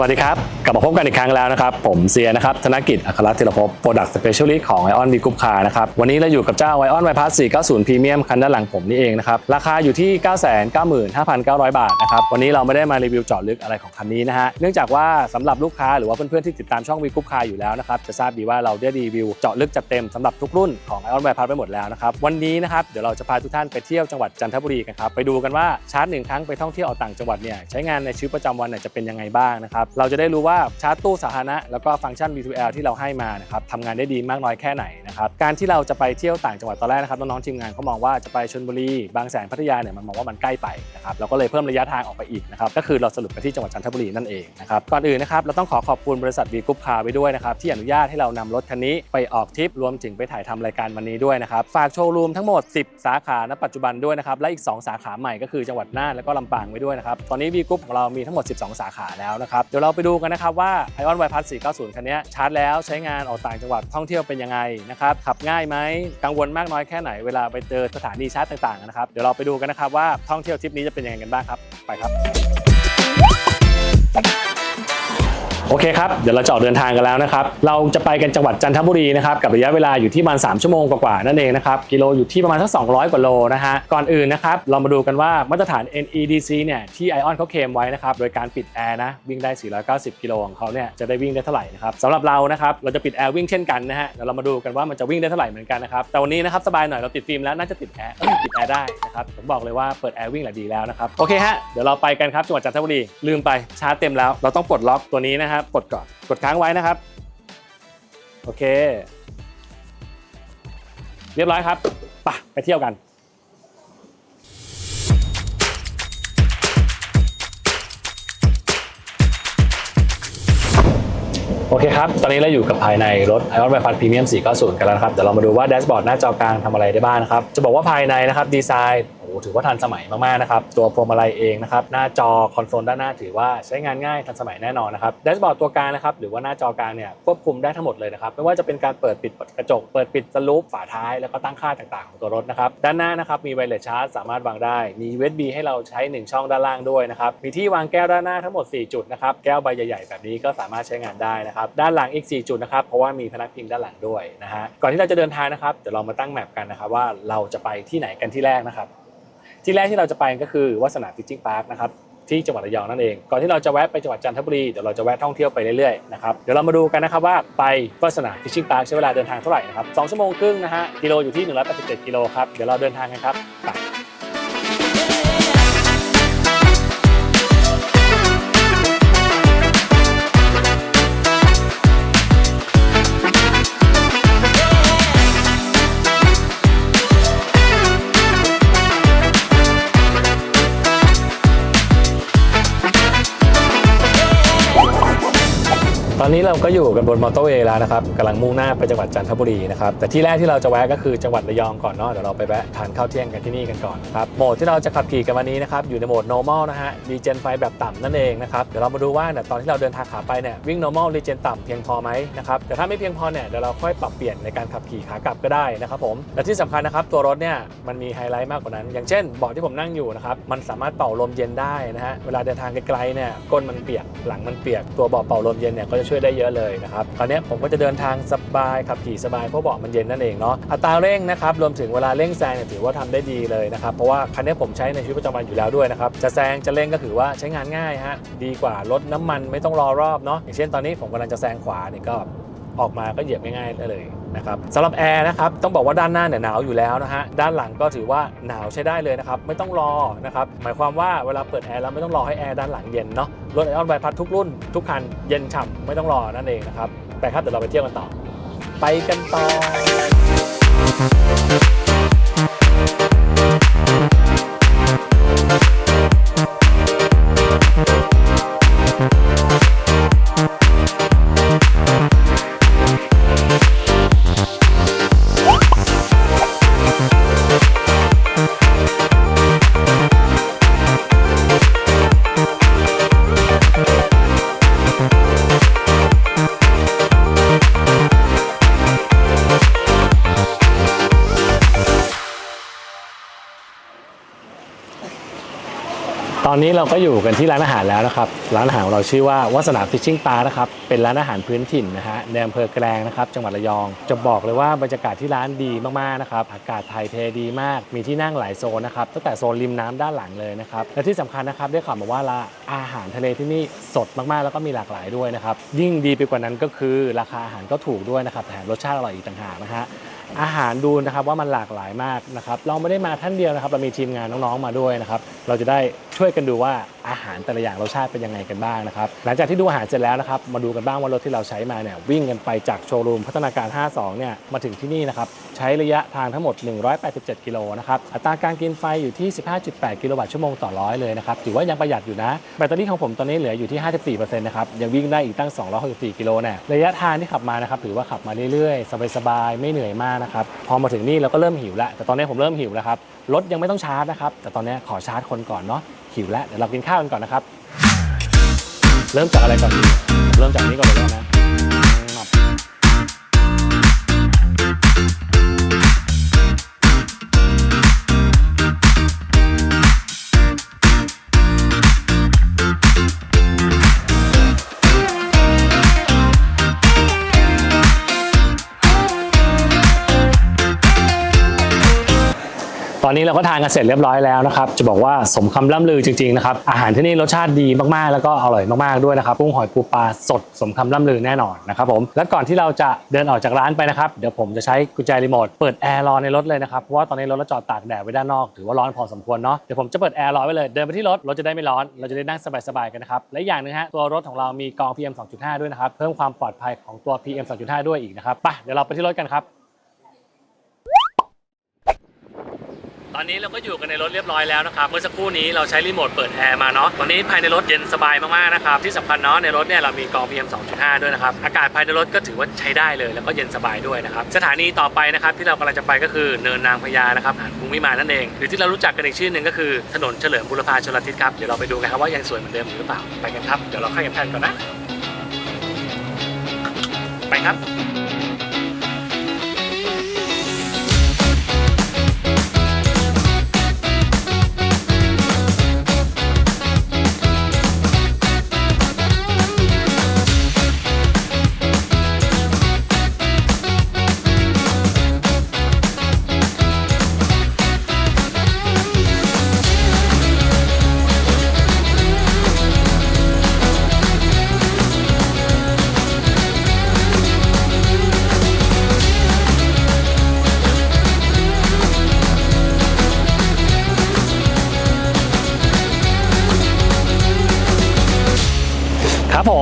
สวัสดีครับ ลับมาพบกันอีกครั้งแล้วนะครับ ผมเซียนะครับ ธนกิจ อัครธีรภพ Product Specialist ของ Ion V Group Car นะครับ วันนี้เราอยู่กับเจ้า Ion Bypass 490 Premium คันด้านหลังผมนี่เองนะครับ ราคาอยู่ที่ 995,900 บาทนะครับ วันนี้เราไม่ได้มารีวิวเจาะลึกอะไรของคันนี้นะฮะ เนื่องจากว่าสำหรับลูกค้าหรือว่าเพื่อนๆที่ติดตามช่อง V Group Car อยู่แล้วนะครับ จะทราบดีว่าเราได้รีวิวเจาะลึกจัดเต็มสำหรับทุกรุ่นของ Ion Bypass ไปหมดแล้วนะครับ วันนี้นะครับเดี๋ยวเราจะพาทุกท่านไปเที่ยวจังหวัดจันทบุรีกันครับไปดูกันว่าชาร์จหนึ่งครั้งไปท่องเที่ยวออกต่างจังหวัดเนี่ยใช้งานในชีวิตประจำวันเนี่ยจะเป็นยังไงบ้างนะครับเราจะได้รู้ว่าชาร์จตู้สาธารณะแล้วก็ฟังก์ชัน V2L ที่เราให้มานะครับทำงานได้ดีมากน้อยแค่ไหน นะครับการที่เราจะไปเที่ยวต่างจังหวัดตอนแรกนะครับน้องๆทีมงานเขามองว่าจะไปชลบุรีบางแสนพัทยาเนี่ยมันมองว่ามันใกล้ไปนะครับเราก็เลยเพิ่มระยะทางออกไปอีกนะครับก็คือเราสรุปไปที่จังหวัดจันทบุรีนั่นเองนะครับก่อนอื่นนะครับเราต้องขอขอบคุณบริษัท V Group Car ไว้ด้วยนะครับที่อนุญาตให้เรานำรถคันนี้ไปออกทริปรวมถึงไปถ่ายทำรายการวันนี้ด้วยนะครับฝากโชว์รูมทั้งหมด 10 สาขาณปัจจุบันด้วยนะครับและอีก 2 สาขาใหม่ก็คือจังหวัดน่านและก็ลำปางไว้ด้วยนะครับตอนนี้ V Group ของเรามีทั้งหมด 12 สาขาแล้วนะครับเดี๋ยวเราไปดูกันนะครับว่า Ion y p a s 490คันนี้ชาร์จแล้วใช้งานออกต่างจังหวัดท่องเที่ยวเป็นยังไงนะครับขับง่ายไหมกังวลมากน้อยแค่ไหนเวลาไปเจอสถานีชาร์จต่างๆนะครับเดี๋ยวเราไปดูกันนะครับว่าท่องเที่ยวทริปนี้จะเป็นยังไงกันบ้างครับ ไปครับ โอเคครับ เดี๋ยวเราจะออกเดินทางกันแล้วนะครับ เราจะไปกันจังหวัดจันทบุรีนะครับ กับระยะเวลาอยู่ที่ประมาณ 3 ชั่วโมงกว่าๆนั่นเองนะครับ กิโลอยู่ที่ประมาณสัก 200 กว่าโลนะฮะ ก่อนอื่นนะครับ เรามาดูกันว่ามาตรฐาน NEDC เนี่ยที่ Ion เขาเคมไว้นะครับ โดยการปิดแอร์นะ วิ่งได้ 490 กิโลของเขาเนี่ยจะได้วิ่งได้เท่าไหร่นะครับสำหรับเรานะครับ เราจะปิดแอร์วิ่งเช่นกันนะฮะ เดี๋ยวเรามาดูกันว่ามันจะวิ่งได้เท่าไหร่เหมือนกันนะครับ แต่วันนี้นะครับสบายหน่อยเราติดฟิล์มแล้วน่าจะติดแอร์เอ้ยปิดแอร์ได้นะครับ ผมบอกเลยว่าเปิดแอร์วิ่งแหละดีแล้วนะครับ โอเคฮะ เดี๋ยวเราไปกันครับจังหวัดจันทบุรี ลืมไปชาร์จเต็มแล้ว เราต้องปลดล็อกตัวนี้นะครับ กดก่อน กดค้างไว้นะครับ โอเค เรียบร้อยครับไปไปเที่ยวกันโอเคครับ ตอนนี้เราอยู่กับภายในรถ Ion Bypass Premium 490 กันแล้วนะครับ เดี๋ยวเรามาดูว่าแดชบอร์ดหน้าจอกลางทำอะไรได้บ้างนะครับ จะบอกว่าภายในนะครับดีไซน์โอ้โห ถือว่าทันสมัยมากๆนะครับ ตัวพวงมาลัยเองนะครับ หน้าจอคอนโซลด้านหน้าถือว่าใช้งานง่ายทันสมัยแน่นอนนะครับแดชบอร์ดตัวกลางนะครับหรือว่าหน้าจอกลางเนี่ยควบคุมได้ทั้งหมดเลยนะครับไม่ว่าจะเป็นการเปิดปิดกระจก เปิดปิดสลูปฝาท้ายแล้วก็ตั้งค่าต่างๆของตัวรถนะครับด้านหน้านะครับมีไวเลสชาร์จสามารถวางได้มี USB ให้เราใช้ 1 ช่องด้านล่างด้วยนะครับมีที่วางแก้วด้านหน้าทั้งหมด 4 จุดนะครับแก้วใบใหญ่ๆ แบบนี้ก็สามารถใช้งานได้นะครับด้านหลังอีก 4 จุดนะครับเพราะว่ามีพนักพิงด้านหลังด้วยนะฮะก่อนที่เราจะเดินทางนะครับเดี๋ยวเรามาตั้งแมปกันนะครับว่าเราจะไปที่ไหนกันที่แรกนะครับ ที่แรกที่เราจะไปก็คือวัสนามฟิชชิ่งพาร์คนะครับที่จังหวัดระยองนั่นเองก่อนที่เราจะแวะไปจังหวัดจันทบุรีเดี๋ยวเราจะแวะท่องเที่ยวไปเรื่อยๆนะครับเดี๋ยวเรามาดูกันนะครับว่าไปวัสนามฟิชชิ่งพาร์คใช้เวลาเดินทางเท่าไหร่นะครับสองชั่วโมงครึ่งนะฮะกิโลอยู่ที่187กิโลครับเดี๋ยวเราเดินทางกันครับไป อนนี้เราก็อยู่กันบนมอเตอร์เวย์แล้วนะครับกำลังมุ่งหน้าไปจังหวัดจันทบุรีนะครับแต่ที่แรกที่เราจะแวะก็คือจังหวัดระยองก่อนเนาะเดี๋ยวเราไปแวะทานข้าวเที่ยงกันที่นี่กันก่อนครับโหมดที่เราจะขับขี่กันวันนี้นะครับอยู่ในโหมด normal นะฮะ regen ไฟแบบต่ำนั่นเองนะครับเดี๋ยวเรามาดูว่าเนี่ยตอนที่เราเดินทางขาไปเนี่ยวิ่ง normal regen ต่ำเพียงพอไหมนะครับแต่ถ้าไม่เพียงพอเนี่ยเดี๋ยวเราค่อยปรับเปลี่ยนในการขับขี่ขากลับก็ได้นะครับผมและที่สำคัญนะครับตัวรถเนี่ยมันมีไฮไลท์มากกว่านั้น อย่างเช่นเบาะที่ผมนั่งอยู่นะครับมันสามารถเป่าลมเย็นได้นะฮะเวลาเดินทางไกลๆเนี่ยก้นมันเปียกหลังมันเปียกตัวเบาะเป่าลมเย็นเนี่ยก็จะช่วยได้เยอะเลยนะครับคราวนี้ผมก็จะเดินทางสบายขับขี่สบายเพราะเบาะมันเย็นนั่นเองเนาะอัตราเร่งนะครับรวมถึงเวลาเร่งแซงเนี่ยถือว่าทำได้ดีเลยนะครับเพราะว่าคันนี้ผมใช้ในชีวิตประจำวันอยู่แล้วด้วยนะครับจะแซงจะเร่งก็ถือว่าใช้งานง่ายฮะดีกว่ารถน้ำมันไม่ต้องรอรอบเนาะอย่างเช่นตอนนี้ผมกำลังจะแซงขวานี่ก็ออกมาก็เหยียบง่ายๆได้เลย นะครับสำหรับแอร์นะครับต้องบอกว่าด้านหน้าเนี่ยหนาวอยู่แล้วนะฮะด้านหลังก็ถือว่าหนาวใช้ได้เลยนะครับไม่ต้องรอนะครับหมายความว่าเวลาเปิดแอร์แล้วไม่ต้องรอให้แอร์ด้านหลังเย็นเนาะรถไอออนไบพัดทุกรุ่นทุกคันเย็นฉ่ำไม่ต้องรอนั่นเองนะครับไปครับเดี๋ยวเราไปเที่ยวกันต่อ ไปกันต่อ ตอนนี้เราก็อยู่กันที่ร้านอาหารแล้วนะครับ ร้านอาหารของเราชื่อว่าวัสนาฟิชชิ่งปานะครับ เป็นร้านอาหารพื้นถิ่นนะฮะในอำเภอแกลงนะครับ จังหวัดระยอง จะบอกเลยว่าบรรยากาศที่ร้านดีมากๆนะครับ อากาศไทยเทดีมาก มีที่นั่งหลายโซนนะครับ ตั้งแต่โซนริมน้ำด้านหลังเลยนะครับ และที่สำคัญนะครับได้ข่าวมาว่าละอาหารทะเลที่นี่สดมากๆ แล้วก็มีหลากหลายด้วยนะครับ ยิ่งดีไปกว่านั้นก็คือราคาอาหารก็ถูกด้วยนะครับ แถมรสชาติอร่อยอีกต่างหากนะฮะอาหารดูนะครับว่ามันหลากหลายมากนะครับ เราไม่ได้มาท่านเดียวนะครับ เรามีทีมงานน้องๆมาด้วยนะครับ เราจะได้ ช่วยกันดูว่าอาหารแต่ละอย่างรสชาติเป็นยังไงกันบ้างนะครับหลังจากที่ดูอาหารเสร็จแล้วนะครับมาดูกันบ้างว่ารถที่เราใช้มาเนี่ยวิ่งกันไปจากโชว์รูมพัฒนาการ 52 เนี่ยมาถึงที่นี่นะครับใช้ระยะทางทั้งหมด 187 กิโลนะครับอัตราการกินไฟอยู่ที่ 15.8 กิโลวัตต์ชั่วโมงต่อร้อยเลยนะครับถือว่ายังประหยัดอยู่นะแบตเตอรี่ของผมตอนนี้เหลืออยู่ที่ 54%นะครับยังวิ่งได้อีกตั้ง 264 กิโลแน่ระยะทางที่ขับมานะครับถือว่าขับมาเรื่อยๆ สบายๆไม่เหนื่อยมากนะครับพอมาถึงนี่เราก็เริ่มหิวแล้วแต่ตอนนี้ผมเริ่มหิวแล้วครับ รถยังไม่ต้องชาร์จนะครับ แต่ตอนนี้ขอชาร์จคนก่อนเนาะหิวแล้วเดี๋ยวเรากินข้าวกันก่อนนะครับ เริ่มจากอะไรก่อนดีเริ่มจากนี้ก่อนเลยนะ อนนี้เราก็ทานกันเสร็จเรียบร้อยแล้วนะครับ จะบอกว่าสมคำล่ำลือจริงๆนะครับ อาหารที่นี่รสชาติดีมากๆ แล้วก็อร่อยมากๆด้วยนะครับกุ้งหอยปูปลาสดสมคำล่ำลือแน่นอนนะครับผม และก่อนที่เราจะเดินออกจากร้านไปนะครับ เดี๋ยวผมจะใช้กุญแจรีโมทเปิดแอร์รอในรถเลยนะครับ เพราะว่าตอนนี้รถเราจอดตากแดดไว้ด้านนอก ถือว่าร้อนพอสมควรเนาะ เดี๋ยวผมจะเปิดแอร์รอไว้เลย เดินไปที่รถ รถจะได้ไม่ร้อน เราจะได้นั่งสบายๆกันนะครับ และอย่างหนึงฮะ ตัวรถของเรามีกรอง PM 2.5 ด้วยนะครับ เพิ่มความปลอดภัยของตัว PM 2.5 ด้วยอีกนะครับไปเดี๋ยวเราไปที่รถกันครับ อนนี้เราก็อยู่กันในรถเรียบร้อยแล้วนะครับ เมื่อสักครู่นี้เราใช้รีโมทเปิดแอร์มาเนาะตอนนี้ภายในรถเย็นสบายมากๆนะครับ ที่สำคัญเนาะในรถเนี่ยเรามีกรอง PM 2.5 ด้วยนะครับ อากาศภายในรถก็ถือว่าใช้ได้เลยแล้วก็เย็นสบายด้วยนะครับ สถานีต่อไปนะครับที่เรากำลังจะไปก็คือเนินนางพญานะครับหาดกรุงวิมานนั่นเอง หรือที่เรารู้จักกันอีกชื่อหนึ่งก็คือถนนเฉลิมบุรพาชลทิศครับ เดี๋ยวเราไปดูกันครับว่ายังสวยเหมือนเดิมหรือเปล่า ไปกันครับ เดี๋ยวเราเข้ากันแพนก่อนนะ ไปครับ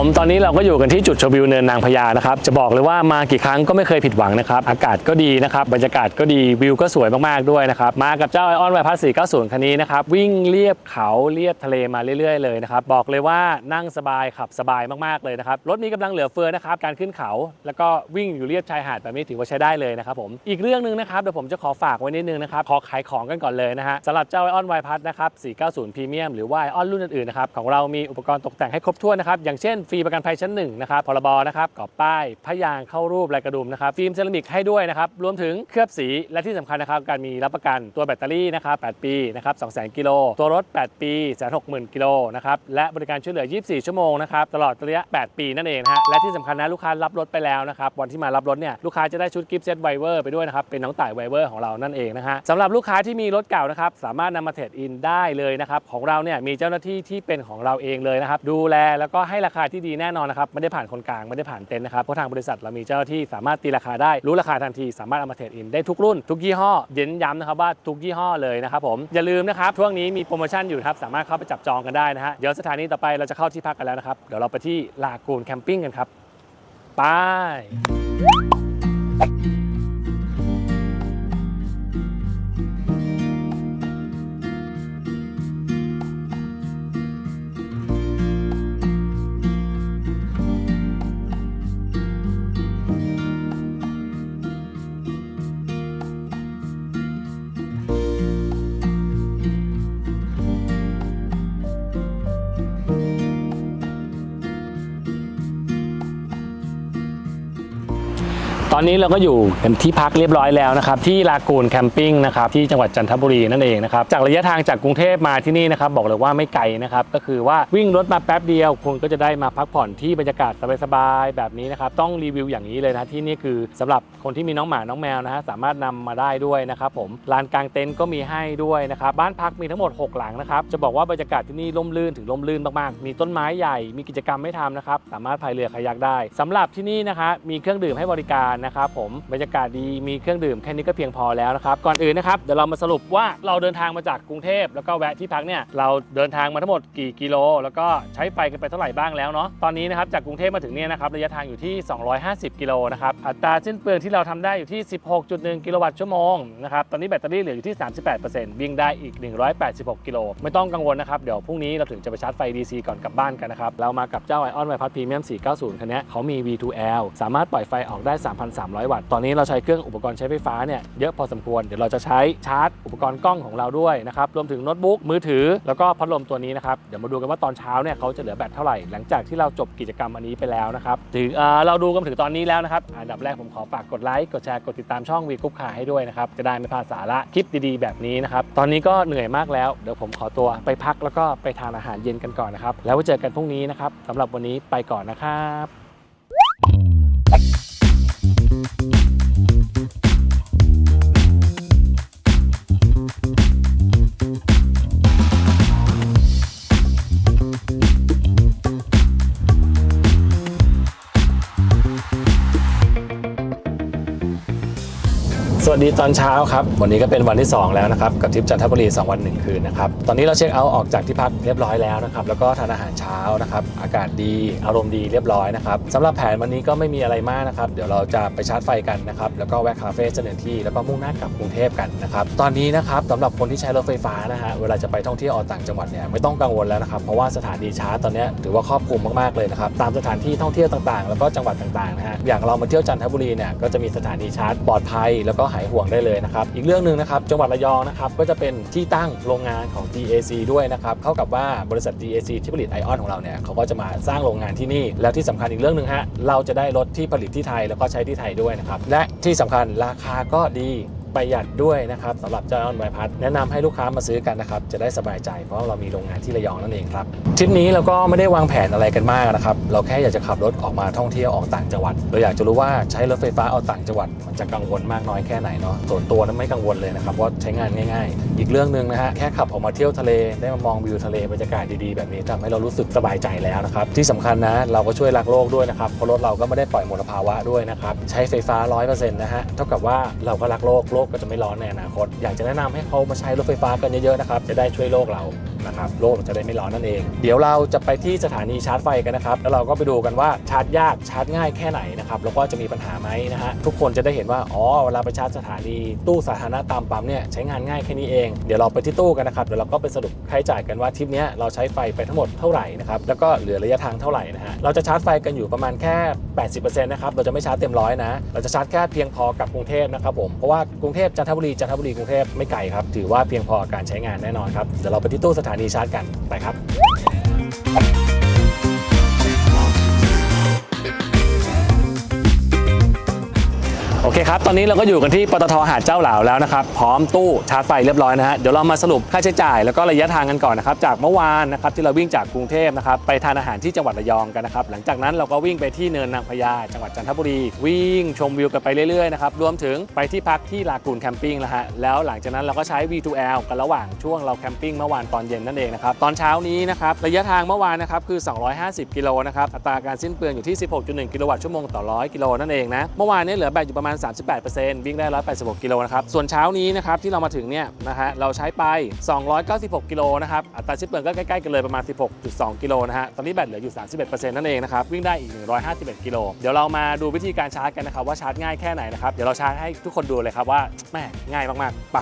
ผมตอนนี้เราก็อยู่กันที่จุดชมวิวเนินนางพญานะครับ จะบอกเลยว่ามากี่ครั้งก็ไม่เคยผิดหวังนะครับ อากาศก็ดีนะครับ บรรยากาศก็ดีวิวก็สวยมากๆด้วยนะครับ มากับเจ้าไอออนไวพัส490 คันนี้นะครับ วิ่งเลียบเขาเลียบทะเลมาเรื่อยๆเลยนะครับ บอกเลยว่านั่งสบายขับสบายมากๆเลยนะครับ รถมีกำลังเหลือเฟือนะครับ การขึ้นเขา แล้วก็วิ่งอยู่เรียบชายหาดแบบนี้ถือว่าใช้ได้เลยนะครับผม อีกเรื่องหนึ่งนะครับเดี๋ยวผมจะขอฝากไว้นิดนึงนะครับ ขอขายของกันก่อนเลยนะฮะสำหรับเจ้าไอออนไวพัสนะครับ490พรีเมียมหรือว่าไอออนรุ่นอื่นๆนะครับของเรามีอุปกรณ์ตกแต่งให้ครบถ้วนนะครับอย่างเช่นฟรีประกันภัยชั้นหนึ่งนะครับพรบนะครับกรอบป้ายพยางเข้ารูปลายกระดุมนะครับฟิล์มเซรามิกให้ด้วยนะครับรวมถึงเคลือบสีและที่สำคัญนะครับการมีรับประกันตัวแบตเตอรี่นะครับ8ปีนะครับ200,000กิโลตัวรถ 8 ปี160,000กิโลนะครับและบริการช่วยเหลือ 24 ชั่วโมงนะครับตลอดระยะ 8 ปีนั่นเองฮะและที่สำคัญนะลูกค้ารับรถไปแล้วนะครับวันที่มารับรถเนี่ยลูกค้าจะได้ชุดกิฟต์เซตไวเวอร์ไปด้วยนะครับเป็นน้องต่ายไวเวอร์ของเรานั่นเองนะฮะสำหรับลูกค้าที่มีรถเก่านะครับสามารถนำมาเทรดอินได้เลยนะครับของเราเนี่ยมีเจ้าหน้าที่ที่เป็นของเราเองเลยนะครับดูแลแล้วก็ให้ราคาที่ดีแน่นอนนะครับไม่ได้ผ่านคนกลางไม่ได้ผ่านเต็นท์นะครับเพราะทางบริษัทเรามีเจ้าที่สามารถตีราคาได้รู้ราคาทันที สามารถเอามาเทรดอินได้ทุกรุ่นทุกยี่ห้อเน้นย้ำนะครับว่าทุกยี่ห้อเลยนะครับผมอย่าลืมนะครับช่วงนี้มีโปรโมชั่นอยู่ครับสามารถเข้าไปจับจองกันได้นะฮะเดี๋ยวสถานีต่อไปเราจะเข้าที่พักกันแล้วนะครับเดี๋ยวเราไปที่ลากูนแคมปิ้งกันครับไป อนนี้เราก็อยู่กันที่พักเรียบร้อยแล้วนะครับที่ลากูนแคมปิ้งนะครับที่จังหวัดจันทบุรีนั่นเองนะครับจากระยะทางจากกรุงเทพมาที่นี่นะครับบอกเลยว่าไม่ไกลนะครับก็คือว่าวิ่งรถมาแป๊บเดียว คุณก็จะได้มาพักผ่อนที่บรรยากาศสบายๆแบบนี้นะครับต้องรีวิวอย่างนี้เลยนะที่นี่คือสำหรับคนที่มีน้องหมาน้องแมวนะฮะสามารถนำมาได้ด้วยนะครับผมลานกลางเต็นท์ก็มีให้ด้วยนะครับบ้านพักมีทั้งหมด 6 หลังนะครับจะบอกว่าบรรยากาศที่นี่ร่มรื่นถึงร่มรื่นมากๆ มีต้นไม้ใหญ่มีกิจกรรมให้ทำนะครับสามารถพายเรือคายักได้สำหรับที่นี่นะคะมีเครื่องดื่มให้บริการนะครับผมบรรยากาศดีมีเครื่องดื่มแค่นี้ก็เพียงพอแล้วนะครับก่อนอื่นนะครับเดี๋ยวเรามาสรุปว่าเราเดินทางมาจากกรุงเทพแล้วก็แวะที่พักเนี่ยเราเดินทางมาทั้งหมดกี่กิโล แล้วก็ใช้ไฟกันไปเท่าไหร่บ้างแล้วเนาะตอนนี้นะครับจากกรุงเทพมาถึงเนี่ยนะครับระยะทางอยู่ที่ 250 กิโลนะครับอัตราสิ้นเปลืองที่เราทำได้อยู่ที่ 16.1 กิโลวัตต์ชั่วโมงนะครับตอนนี้แบตเตอรี่เหลืออยู่ที่ 38%วิ่งได้อีก 186 กิโลไม่ต้องกังวลนะครับเดี๋ยวพรุ่งนี้เราถึงจะไปชาร์จไฟ DC ก่อนกลับบ้านกันนะครับเรามากับเจ้าไอออนไวพัดพรีเมียม490คันนี้เขามี V2L สามารถปล่อยไฟออกได้3,300 วัตต์ ตอนนี้เราใช้เครื่องอุปกรณ์ใช้ไฟฟ้าเนี่ยเยอะพอสมควร เดี๋ยวเราจะใช้ชาร์จอุปกรณ์กล้องของเราด้วยนะครับ รวมถึงโน้ตบุ๊ก มือถือ แล้วก็พัดลมตัวนี้นะครับ เดี๋ยวมาดูกันว่าตอนเช้าเนี่ยเขาจะเหลือแบตเท่าไหร่ หลังจากที่เราจบกิจกรรมอันนี้ไปแล้วนะครับถึงเอ่อเราดูกันถึงตอนนี้แล้วนะครับ อันดับแรกผมขอฝากกดไลค์ กดแชร์ กดติดตามช่องวีกุ๊ปคาให้ด้วยนะครับ จะได้ไม่พลาดสาระคลิปดีๆ แบบนี้นะครับ ตอนนี้ก็เหนื่อยมากแล้ว เดี๋ยวผมขอตัวไปพักแล้วก็ไปทานอาหารเย็นกันก่อนนะครับ แล้วไว้เจอกันพรุ่งนี้นะครับสำหรับวันนี้ไปก่อนนะครับ Thank you. สวัสดีตอนเช้าครับ วันนี้ก็เป็นวันที่ 2 แล้วนะครับ กับทริปจันทบุรี 2 วัน 1 คืนนะครับ ตอนนี้เราเช็คเอาท์ออกจากที่พักเรียบร้อยแล้วนะครับ แล้วก็ทานอาหารเช้านะครับ อากาศดีอารมณ์ดีเรียบร้อยนะครับสำหรับแผนวันนี้ก็ไม่มีอะไรมากนะครับ เดี๋ยวเราจะไปชาร์จไฟกันนะครับ แล้วก็แวะคาเฟ่เสนอที่แล้วก็มุ่งหน้ากลับกรุงเทพกันนะครับ ตอนนี้นะครับสำหรับคนที่ใช้รถไฟฟ้านะฮะ เวลาจะไปท่องเที่ยวออกต่างจังหวัดเนี่ยไม่ต้องกังวลแล้วนะครับ เพราะว่าสถานีชาร์จตอนนี้ถือว่าครอบคลุมมากๆเลยนะครับ ตามสถานที่ท่องเที่ยวต่างๆ แล้วก็จังหวัดต่างๆนะฮะ อย่างเรามาเที่ยวจันทบุรีเนี่ยก็จะมีสถานีชาร์จปลอดภัยแล้วก็ายห่วงได้เลยนะครับ อีกเรื่องหนึ่งนะครับจังหวัดระยองนะครับก็จะเป็นที่ตั้งโรงงานของ DAC ด้วยนะครับเข้ากับว่าบริษัท DAC ที่ผลิตไอออนของเราเนี่ยเขาก็จะมาสร้างโรงงานที่นี่ แล้วที่สำคัญอีกเรื่องหนึ่งฮะเราจะได้รถที่ผลิตที่ไทยแล้วก็ใช้ที่ไทยด้วยนะครับและที่สำคัญราคาก็ดี ประหยัดด้วยนะครับสำหรับเจ้าออนไวพัดแนะนำให้ลูกค้ามาซื้อกันนะครับจะได้สบายใจเพราะเรามีโรงงานที่ระยองนั่นเองครับทริปนี้เราก็ไม่ได้วางแผนอะไรกันมากนะครับเราแค่อยากจะขับรถออกมาท่องเที่ยวออกต่างจังหวัด เราอยากจะรู้ว่าใช้รถไฟฟ้าออกต่างจังหวัด มันจะกังวลมากน้อยแค่ไหนเนาะส่วนตัวนั้นไม่กังวลเลยนะครับเพราะใช้งานง่าย ๆ อีกเรื่องหนึ่งนะฮะแค่ขับออกมาเที่ยวทะเลได้มามองวิวทะเลบรรยากาศดีๆแบบนี้ทำให้เรารู้สึกสบายใจแล้วนะครับที่สำคัญนะเราก็ช่วยรักโลกด้วยนะครับเพราะรถเราก็ไม่ได้ปล่อยมลภาวะด้วยนะครับใช้ไฟฟ้า 100%นะฮะเท่ากับว่าเราก็รักโลกโลกก็จะไม่ร้อนในอนาคต อยากจะแนะนำให้เขามาใช้รถไฟฟ้ากันเยอะๆนะครับ จะได้ช่วยโลกเรานะครับโลกจะได้ไม่ร้อนนั่นเอง เดี๋ยวเราจะไปที่สถานีชาร์จไฟกันนะครับ แล้วเราก็ไปดูกันว่าชาร์จยากชาร์จง่ายแค่ไหนนะครับแล้วก็จะมีปัญหาไหมนะฮะทุกคนจะได้เห็นว่าอ๋อเวลาไปชาร์จสถานีตู้สาธารณะตามปั๊มเนี่ยใช้งานง่ายแค่นี้เองเดี๋ยวเราไปที่ตู้กันนะครับเดี๋ยวเราก็ไปสรุปค่าใช้จ่ายกันว่าทริปเนี้ยเราใช้ไฟไปทั้งหมดเท่าไหร่นะครับแล้วก็เหลือระยะทางเท่าไหร่นะฮะเราจะชาร์จไฟกันอยู่ประมาณแค่ 80%นะครับเราจะไม่ชาร์จเต็มร้อยนะเราจะชาร์จแค่เพียงพอกับกรุงเทพนะครับผมเพราะว่ากรุงเทพจันทบุรีจันทบุรีกรุงเทพไม่ไกลครับถือว่าเพียงพอการใช้งานแน่นอนครับเดี๋ยวเราไปที่ตู้สถานีชาร์จกันไปครับ เคครับ ตอนนี้เราก็อยู่กันที่ปตทหาดเจ้าเหลาแล้วนะครับ พร้อมตู้ชาร์จไฟเรียบร้อยนะฮะ เดี๋ยวเรามาสรุปค่าใช้จ่าย แล้วก็ระยะทางกันก่อนนะครับ จากเมื่อวานนะครับที่เราวิ่งจากกรุงเทพนะครับไปทานอาหารที่จังหวัดระยองกันนะครับ หลังจากนั้นเราก็วิ่งไปที่เนินนางพญาจังหวัดจันทบุรี วิ่งชมวิวกันไปเรื่อยๆนะครับ รวมถึงไปที่พักที่ลากูนแคมปิ้งแล้วฮะ แล้วหลังจากนั้นเราก็ใช้ V2L กันระหว่างช่วงเราแคมปิ้งเมื่อวานตอนเย็นนั่นเองนะครับ ตอนเช้านี้นะครับระยะทางเมื่อวานนะครับคือ 250 กิโลนะครับ อัตราการสิ้นเปลืองอยู่ที่ 16.1 กิโลวัตต์ชั่วโมงต่อ 100 กิโลนั่นเองนะ เมื่อวานนี้เหลือแบตอยู่ประมาณ38%วิ่งได้ 186 กิโลนะครับ ส่วนเช้านี้นะครับที่เรามาถึงเนี่ยนะฮะเราใช้ไป 296 กิโลนะครับ อัตราสิ้เปลืองก็ใกล้ๆกันเลยประมาณ 16.2 กิโลนะฮะ ตอนนี้แบตเหลืออยู่ 31%นั่นเองนะครับ วิ่งได้อีก 151 กิโล เดี๋ยวเรามาดูวิธีการชาร์จกันนะครับว่าชาร์จง่ายแค่ไหนนะครับ เดี๋ยวเราชาร์จให้ทุกคนดูเลยครับว่าแม่ง่ายมากๆไป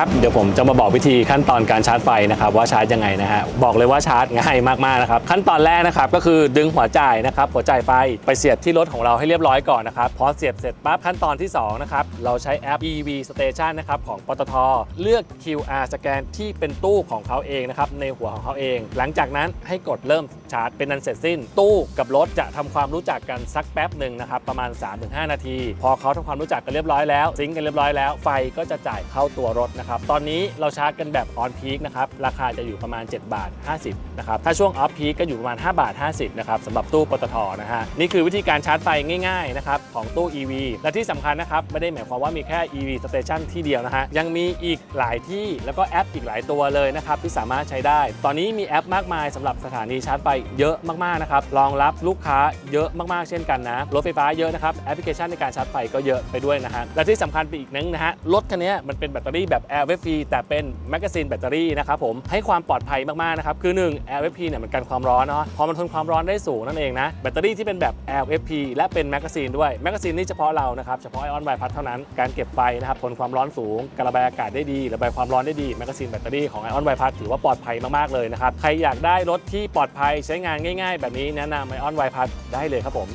ะโอเครับ เดี๋ยวผมจะมาบอกวิธีขั้นตอนการชาร์จไฟนะครับว่าชาร์จยังไงนะฮะบอกเลยว่าชาร์จง่ายมากๆนะครับขั้นตอนแรกนะครับก็คือดึงหัวจ่ายนะครับหัวจ่ายไฟไปเสียบที่รถของเราให้เรียบร้อยก่อนนะครับพอเสียบเสร็จปั๊บขั้นตอนที่สองนะครับเราใช้แอป EV Station นะครับของปตทเลือก QR สแกนที่เป็นตู้ของเขาเองนะครับในหัวของเขาเอง หลังจากนั้นให้กดเริ่มชาร์จเป็นนันเสร็จสิ้น ตู้กับรถจะทำความรู้จักกันสักแป๊บหนึ่งนะครับประมาณ 3-5 นาที พอเขาทำความรู้จักกันเรียบร้อยแล้วซิงก์กันเรียบร้อยแล้วไฟก็จะจ่ายเข้าตัวรถนะครับครับตอนนี้เราชาร์จกันแบบออนพีคนะครับราคาจะอยู่ประมาณ 7 บาท 50นะครับถ้าช่วงออฟพีคก็อยู่ประมาณ 5 บาท 50นะครับสำหรับตู้ปตทนะฮะนี่คือวิธีการชาร์จไฟง่ายๆนะครับของตู้ EV และที่สำคัญนะครับไม่ได้หมายความว่ามีแค่ EV Station ที่เดียวนะฮะยังมีอีกหลายที่แล้วก็แอปอีกหลายตัวเลยนะครับที่สามารถใช้ได้ ตอนนี้มีแอปมากมายสำหรับสถานีชาร์จไฟเยอะมากๆนะครับรองรับลูกค้าเยอะมากๆเช่นกันนะรถไฟฟ้าเยอะนะครับแอปพลิเคชันในการชาร์จไฟก็เยอะไปด้วยนะฮะและที่สำคัญไปอีกนึงนะฮะรถคันนี้มันเป็นแบตเตอรี่แบบ LFP แต่เป็นแมกกาซีนแบตเตอรี่นะครับผมให้ความปลอดภัยมากๆนะครับคือ 1 LFP เนี่ยมันกันความร้อนเนาะพอมันทนความร้อนได้สูงนั่นเองนะแบตเตอรี่ที่เป็นแบบ LFP และเป็นแมกกาซีนด้วยแมกกาซีนนี่เฉพาะเรานะครับเฉพาะไอออนไวพัทเท่านั้นการเก็บไฟนะครับทนความร้อนสูงการระบายอากาศได้ดีระบายความร้อนได้ดีแมกกาซีนแบตเตอรี่ของไอออนไวพัทถือว่าปลอดภัยมากๆเลยนะครับใครอยากได้รถที่ปลอดภัยใช้งานง่าย ๆ แบบนี้แนะนำไอออนไวพัทได้เลยครับผม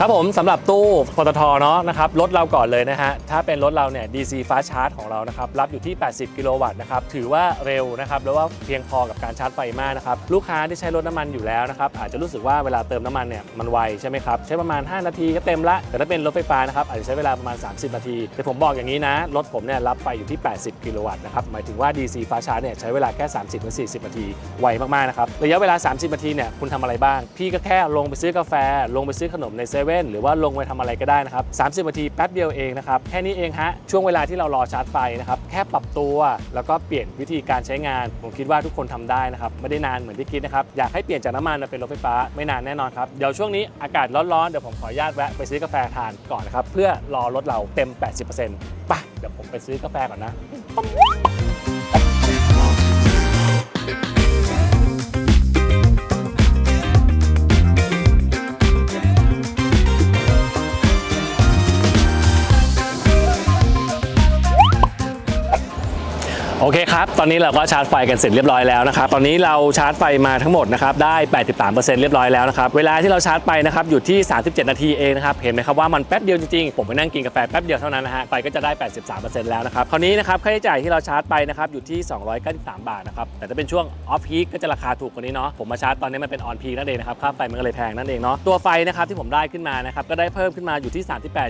ครับผมสำหรับตู้ปตทเนาะนะครับรถเราก่อนเลยนะฮะ ถ้าเป็นรถเราเนี่ย DC fast charge ของเรานะครับ รับอยู่ที่ 80 กิโลวัตต์นะครับ ถือว่าเร็วนะครับ แล้วว่าเพียงพอกับการชาร์จไฟมากนะครับ ลูกค้าที่ใช้รถน้ำมันอยู่แล้วนะครับ อาจจะรู้สึกว่าเวลาเติมน้ำมันเนี่ย มันไวใช่ไหมครับ ใช้ประมาณ 5 นาทีก็เต็มละ แต่ถ้าเป็นรถไฟฟ้านะครับ อาจจะใช้เวลาประมาณ 30 นาที แต่ผมบอกอย่างนี้นะ รถผมเนี่ยรับไฟอยู่ที่ 80 กิโลวัตต์นะครับ หมายถึงว่า DC fast charge เนี่ยใช้เวลาแค่ 30-40 นาที ไวมากๆนะครับ ระยะเวลา 30 นาทีเนี่ยคุณทำอะไรบ้าง พี่ก็แค่ลงไปซื้อกาแฟ ลงไปซื้อขนมในเซเว่นหรือว่าลงไปทำอะไรก็ได้นะครับ 30นาทีแป๊บเดียวเองนะครับ แค่นี้เองฮะ ช่วงเวลาที่เรารอชาร์จไฟนะครับ แค่ปรับตัว แล้วก็เปลี่ยนวิธีการใช้งาน ผมคิดว่าทุกคนทำได้นะครับ ไม่ได้นานเหมือนที่คิดนะครับ อยากให้เปลี่ยนจากน้ำมันมาเป็นรถไฟฟ้าไม่นานแน่นอนครับ เดี๋ยวช่วงนี้อากาศร้อนๆ เดี๋ยวผมขออนุญาตแวะไปซื้อกาแฟทานก่อนนะครับ เพื่อรอรถเราเต็ม 80%ไป เดี๋ยวผมไปซื้อกาแฟก่อนนะ โอเคครับ ตอนนี้เราก็ชาร์จไฟกันเสร็จเรียบร้อยแล้วนะครับ ตอนนี้เราชาร์จไฟมาทั้งหมดนะครับได้ 83%เรียบร้อยแล้วนะครับ เวลาที่เราชาร์จไปนะครับอยู่ที่ 37 นาทีเองนะครับ เห็นไหมครับว่ามันแป๊บเดียวจริงๆ ผมไปนั่งกินกาแฟแป๊บเดียวเท่านั้นนะฮะ ไฟก็จะได้ 83%แล้วนะครับ คราวนี้นะครับค่าใช้จ่ายที่เราชาร์จไปนะครับอยู่ที่ 293 บาทนะครับ แต่ถ้าเป็นช่วงออฟพีคก็จะราคาถูกกว่านี้เนาะ ผมมาชาร์จตอนนี้มันเป็นออนพีคนั่นเองนะครับ ค่าไฟมันก็เลยแพงนั่นเองเนาะ ตัวไฟนะครับที่ผมได้ขึ้นมานะครับก็ได้เพิ่มขึ้นมาอยู่ที่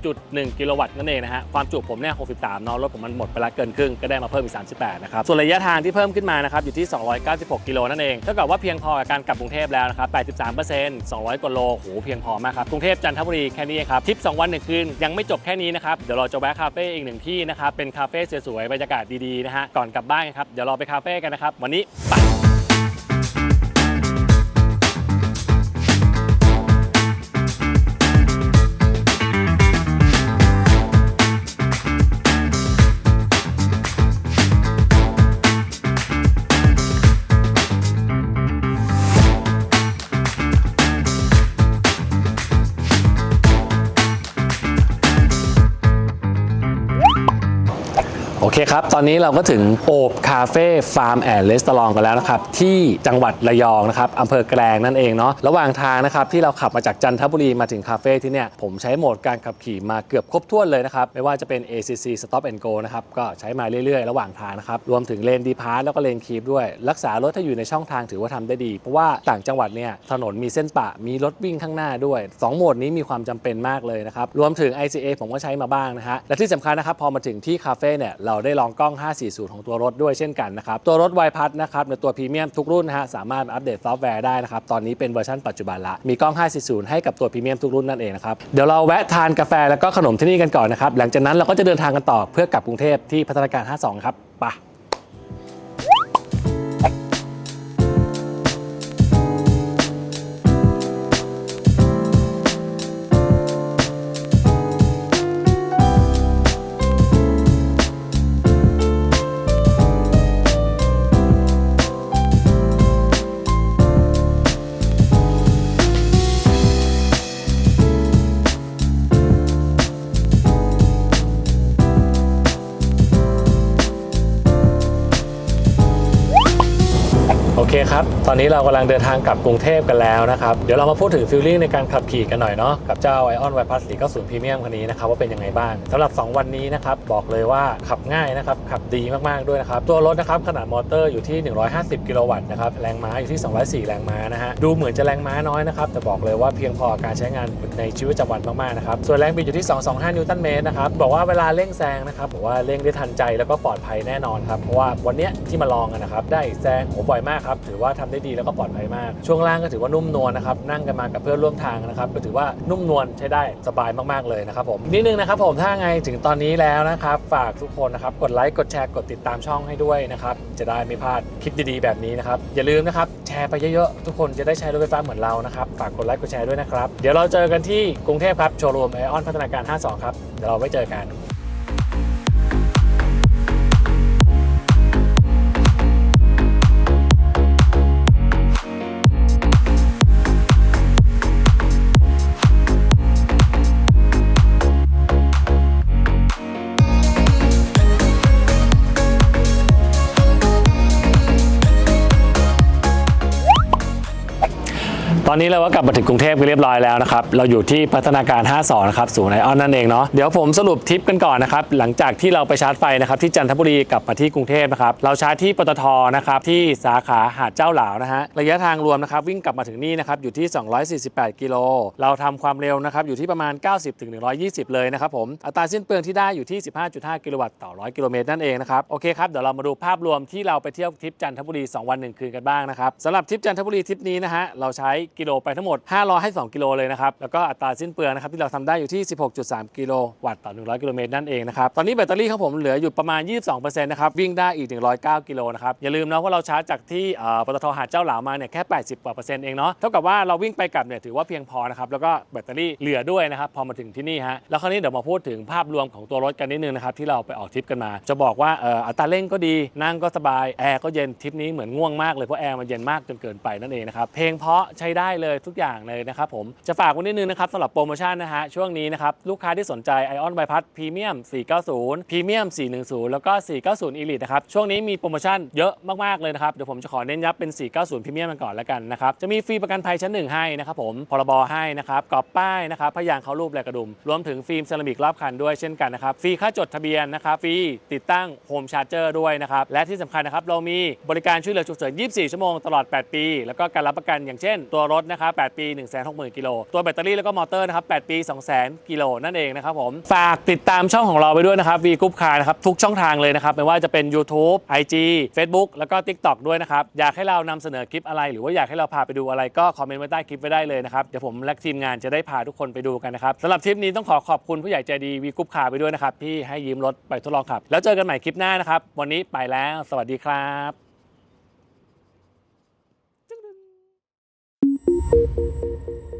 38.1 กิโลวัตต์นั่นเองนะฮะ ความจุผมเนี่ย 63เนาะ รถผมมันหมดไปละเกินครึ่งก็ได้มาเพิ่มอีก 38นะครับส่วนระยะทางที่เพิ่มขึ้นมานะครับอยู่ที่ 296 กิโลนั่นเองเท่ากับว่าเพียงพอกับการกลับกรุงเทพแล้วนะครับ 83% 200 กว่าโลโหเพียงพอมากครับกรุงเทพจันทบุรีแค่นี้ครับทริป 2 วัน1คืนยังไม่จบแค่นี้นะครับเดี๋ยวเราจะแวะคาเฟ่อีกหนึ่งที่นะครับเป็นคาเฟ่สวยๆบรรยากาศดีๆนะฮะก่อนกลับบ้านครับเดี๋ยวเราไปคาเฟ่กันนะครับวันนี้ไป ครับ ตอนนี้เราก็ถึงโอบคาเฟ่ฟาร์มแอนด์เลสตอรองกันแล้วนะครับ ที่จังหวัดระยองนะครับอำเภอแกลงนั่นเองเนาะระหว่างทางนะครับที่เราขับมาจากจันทบุรีมาถึงคาเฟ่ที่เนี่ยผมใช้โหมดการขับขี่มาเกือบครบถ้วนเลยนะครับ ไม่ว่าจะเป็น ACC Stop and Go นะครับก็ใช้มาเรื่อยๆ ระหว่างทางนะครับ รวมถึงเลนดีพาร์แล้วก็เลนคีปด้วย รักษารถถ้าอยู่ในช่องทางถือว่าทำได้ดี เพราะว่าต่างจังหวัดเนี่ยถนนมีเส้นปะมีรถวิ่งข้างหน้าด้วยสองโหมดนี้มีความจำเป็นมากเลยนะครับรวมถึง ICA ผมก็ใช้มาบ้างนะฮะและที่สำคัญนะครับพอมาถึงที่คาเฟ่เนี่ยเราได้ลองกล้อง 540 ของตัวรถด้วยเช่นกันนะครับ ตัวรถ y p a s นะครับในตัวพรีเมียมทุกรุ่นนะฮะสามารถอัปเดตซอฟต์แวร์ได้นะครับ ตอนนี้เป็นเวอร์ชันปัจจุบันละ มีกล้อง 540 ให้กับตัวพรีเมียมทุกรุ่นนั่นเองนะครับ เดี๋ยวเราแวะทานกาแฟแล้วก็ขนมที่นี่กันก่อนนะครับ หลังจากนั้นเราก็จะเดินทางกันต่อเพื่อกลับกรุงเทพที่พัฒนาการ 52 ครับไป ตอนนี้เรากำลังเดินทางกลับกรุงเทพกันแล้วนะครับ เดี๋ยวเรามาพูดถึงฟิลลิ่งในการขับขี่กันหน่อยเนาะกับเจ้า i อ o n y Plus 490 Premium คันนี้นะครับว่าเป็นยังไงบ้างสำหรับ 2 วันนี้นะครับบอกเลยว่าขับง่ายนะครับขับดีมากๆด้วยนะครับตัวรถนะครับขนาดมอเตอร์อยู่ที่ 150 กิโลวัตต์นะครับแรงม้าอยู่ที่ 204 แรงม้านะฮะดูเหมือนจะแรงม้าน้อยนะครับแต่บอกเลยว่าเพียงพอการใช้งานในชีวิตประจำวันมากๆนะครับส่วนแรงบิดอยู่ที่ 225 นิวตันเมตรนะครับบอกว่าเวลาเร่งแซงนะครับบอกว่าเร่งได้ทันใจแล้วก็ปลอดภัยแน่นอนครับเพราะว่าวันนี้ที่มาลองกันนะครับได้แซงโหบ่อยมากครับถือว่าทำได้ดีแล้วก็ปลอดภัยมาก ช่วงล่างก็ถือว่านุ่มนวลนะครับนั่งกันมากับเพื่อนร่วมทางนะครับก็ถือว่านุ่มนวลใช้ได้สบายมากๆเลยนะครับผมนิดนึงนะครับผมถ้าไงถึงตอนนี้แล้วนะครับฝากทุกคนนะครับกดไลค์กดแชร์กดติดตามช่องให้ด้วยนะครับจะได้ไม่พลาดคลิปดีๆ แบบนี้นะครับอย่าลืมนะครับแชร์ไปเยอะๆทุกคนจะได้ใช้รถไฟฟ้าเหมือนเรานะครับฝากกดไลค์กดแชร์ด้วยนะครับเดี๋ยวเราเจอกันที่กรุงเทพครับโชว์รูมไอออนพัฒนาการ 52 ครับเดี๋ยวเราไว้เจอกัน อนนี้เราก็กลับมาถึงกรุงเทพกันเรียบร้อยแล้วนะครับเราอยู่ที่พัฒนาการ52นะครับศูนย์ไอออนนั่นเองเนาะเดี๋ยวผมสรุปทริปกันก่อนนะครับหลังจากที่เราไปชาร์จไฟนะครับที่จันทบุรีกลับมาที่กรุงเทพนะครับเราชาร์จที่ปตทนะครับที่สาขาหาดเจ้าหลาวนะฮะระยะทางรวมนะครับวิ่งกลับมาถึงนี่นะครับอยู่ที่ 248 กิโลเราทำความเร็วนะครับอยู่ที่ประมาณ 90ถึง120 เลยนะครับผมอัตราสิ้นเปลืองที่ได้อยู่ที่ 15.5 กิโลวัตต์ต่อ 100 กิโลเมตรนั่นเองนะครับโอเคครับเดี๋ยวเรามาดูภาพรวมที่เราไปเที่ยวทริปจันทบุรี 2 วัน 1 คืนกันบ้างนะครับสำหรับทริปจันทบุรีทริปนี้นะฮะเราใช้กิโลไปทั้งหมด 552 กิโลเลยนะครับ แล้วก็อัตราสิ้นเปลืองนะครับที่เราทำได้อยู่ที่ 16.3 กิโลวัตต์ต่อ 100 กิโลเมตรนั่นเองนะครับ ตอนนี้แบตเตอรี่ของผมเหลืออยู่ประมาณ 22%นะครับ วิ่งได้อีก 109 กิโลนะครับ อย่าลืมนะว่าเราชาร์จจากที่ปตทหาดเจ้าหลามาเนี่ยแค่ 80กว่าเปอร์เซ็นต์เองเนาะ เท่ากับว่าเราวิ่งไปกลับเนี่ยถือว่าเพียงพอนะครับ แล้วก็แบตเตอรี่เหลือด้วยนะครับพอมาถึงที่นี่ฮะ แล้วคราวนี้เดี๋ยวมาพูดถึงภาพรวมของตัวรถกันนิดนึงนะครับที่เราไปออกทริปกันมา จะบอกว่าอออัตราเร่งก็ดีนั่งก็สบายแอร์ก็เย็นทริปนี้เหมือนง่วงมากเลยเพราะแอร์มันเย็นมากจนเกินไปนั่นเองนะครับเพลงเพราะใช้ได้เลยทุกอย่างเลยนะครับผมจะฝากไว้นิดนึงนะครับสำหรับโปรโมชั่นนะฮะช่วงนี้นะครับลูกค้าที่สนใจ Ion Bypass Premium 490 Premium 410 แล้วก็ 490 Elite นะครับช่วงนี้มีโปรโมชั่นเยอะมากๆเลยนะครับเดี๋ยวผมจะขอเน้นย้ำเป็น 490 Premium กันก่อนแล้วกันนะครับจะมีฟรีประกันภัยชั้นหนึ่งให้นะครับผมพรบให้นะครับกรอบป้ายนะครับพยางเขารูปแหละกระดุม รวมถึงฟิล์มเซรามิกรอบคันด้วยเช่นกันนะครับฟรีค่าจดทะเบียนนะครับฟรีติดตั้งโฮมชาร์เจอร์ด้วยนะครับและที่สำคัญนะครับเรามีบริการช่วยเหลือฉุกเฉิน 24 ชั่วโมงตลอด 8 ปี แล้วก็การรับประกันอย่างเช่น ตัวรถนะครับ 8 ปี 160,000 กิโล ตัวแบตเตอรี่แล้วก็มอเตอร์นะครับ 8 ปี200,000 กิโลนั่นเองนะครับผม ฝากติดตามช่องของเราไปด้วยนะครับ V Group Car นะครับ ทุกช่องทางเลยนะครับ ไม่ว่าจะเป็น YouTube IG Facebook แล้วก็ TikTok ด้วยนะครับ อยากให้เรานำเสนอคลิปอะไร หรือว่าอยากให้เราพาไปดูอะไรก็คอมเมนต์ไว้ใต้คลิปไว้ได้เลยนะครับ เดี๋ยวผมและทีมงานจะได้พาทุกคนไปดูกันนะครับสำหรับทริปนี้ต้องขอขอบคุณผู้ใหญ่ใจดี V Group Car ไปด้วยนะครับที่ให้ยืมรถไปทดลองขับ แล้วเจอกันใหม่คลิปหน้านะครับวันนี้ไปแล้ว สวัสดีครับ Thank you.